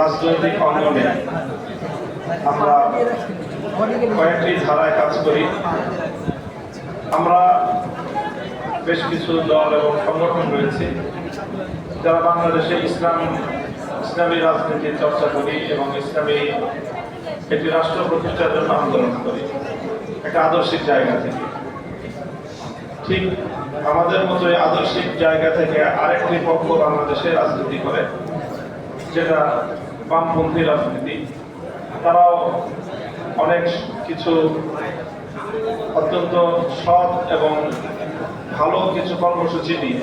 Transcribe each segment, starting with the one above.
রাজনৈতিক অঙ্গনে আমরা কয়েকটি ধারায় কাজ করি। আমরা বেশ কিছু দল এবং সংগঠন রয়েছে যারা বাংলাদেশে ইসলাম, ইসলামী রাজনীতির চর্চা করি এবং ইসলামী একটি রাষ্ট্র প্রতিষ্ঠার জন্য আন্দোলন করি। একটা আদর্শিক জায়গা থেকে। ঠিক আমাদের মতো আদর্শিক জায়গা থেকে আরেকটি পক্ষ বাংলাদেশে রাজনীতি করে, যেটা বামপন্থী রাজনীতি। তারাও অনেক কিছু অত্যন্ত সৎ এবং ভালো কিছু কর্মসূচি নিয়ে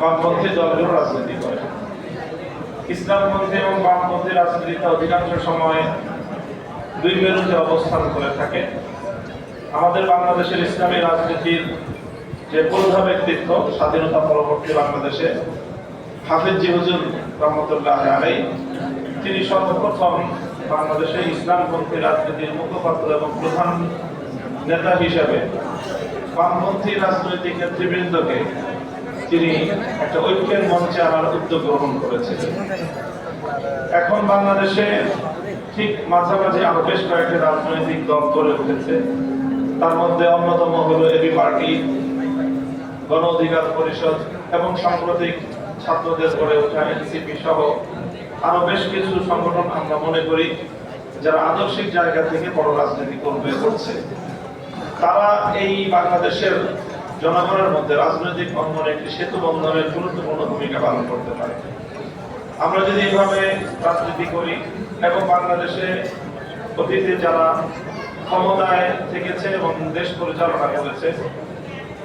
বামপন্থী দলগুলো রাজনীতি করে। ইসলামপন্থী এবং বামপন্থী রাজনীতিতে অধিকাংশ সময় দুই মেরুতে অবস্থান করে থাকে। আমাদের বাংলাদেশের ইসলামী রাজনীতির যে প্রধা ব্যক্তিত্ব, স্বাধীনতা পরবর্তী বাংলাদেশে হাফিজ জি হুজুর রহমতুল্লাহ আলাই তিনি সর্বপ্রথম বাংলাদেশে ইসলামপন্থী রাজনীতির মুখপাত্র এবং প্রধান নেতা হিসেবে বামপন্থী রাজনৈতিক নেতৃবৃন্দকে তিনি একটা ঐক্যের মঞ্চে আনার উদ্যোগ গ্রহণ করেছিলেন। এখন বাংলাদেশে ঠিক মাঝামাঝি আরও বেশ কয়েকটি রাজনৈতিক দল গড়ে উঠেছে। তার মধ্যে অন্যতম হলো এবি পার্টি, গণ অধিকার পরিষদ এবং সাম্প্রতিক ছাত্রদের গড়ে ওঠা এনসিপি সহ আরও বেশ কিছু সংগঠন আমরা মনে করি যারা আদর্শিক জায়গা থেকে বড় রাজনীতি করবে করছে তারা এই বাংলাদেশের জনগণের মধ্যে রাজনৈতিক অঙ্গনে একটি সেতু বন্ধনের গুরুত্বপূর্ণ ভূমিকা পালন করতে পারে। আমরা যদি এইভাবে রাজনীতি করি এবং বাংলাদেশে অতীতে যারা ক্ষমতায় থেকেছে এবং দেশ পরিচালনা করেছে,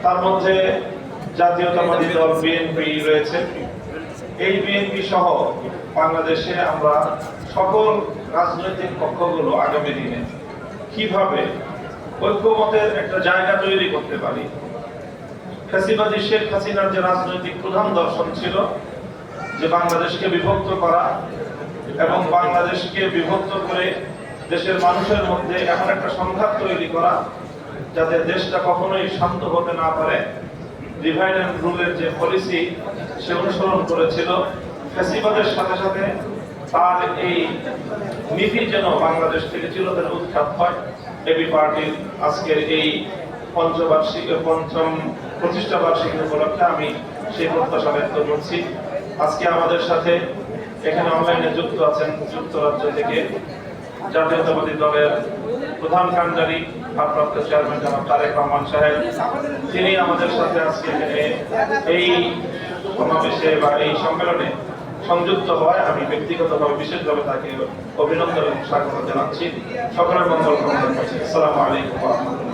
তার মধ্যে জাতীয়তাবাদী দল, বিএনপি রয়েছে। এই বিএনপি সহ বাংলাদেশে আমরা সকল রাজনৈতিক পক্ষগুলো আগামী দিনে কীভাবে ঐক্যমতের একটা জায়গা তৈরি করতে পারি? ফ্যাসিবাদী শেখ হাসিনার যে রাজনৈতিক প্রধান দর্শন ছিল, যে বাংলাদেশকে বিভক্ত করা এবং বাংলাদেশকে বিভক্ত করে দেশের মানুষের মধ্যে এমন একটা সংঘাত তৈরি করা, যাতে দেশটা কখনোই শান্ত হতে না পারে ডিভাইড অ্যান্ড রুলের যে পলিসি সে অনুসরণ করেছিল। ফ্যাসিবাদের সাথে সাথে তার এই নীতি যেন বাংলাদেশ থেকে চিরতরে উৎখাত হয়, এবি পার্টির আজকের এই পঞ্চবার্ষিক, পঞ্চম প্রতিষ্ঠা বার্ষিকী উপলক্ষে আমি সেই প্রত্যাশা ব্যক্ত করছি। আজকে আমাদের সাথে এখানে অনলাইনে যুক্ত আছেন যুক্তরাজ্য থেকে জাতীয়তাবাদী দলের প্রধান কাণ্ডারি, ভারপ্রাপ্ত চেয়ারম্যান জনাব তারেক রহমান সাহেব। তিনি আমাদের সাথে আজকে এই সমাবেশে বা এই সম্মেলনে সংযুক্ত হয় আমি ব্যক্তিগতভাবে বিশেষভাবে তাকে অভিনন্দন এবং স্বাগত জানাচ্ছি। সকলের মঙ্গল কামনা করছি। আসসালামু আলাইকুম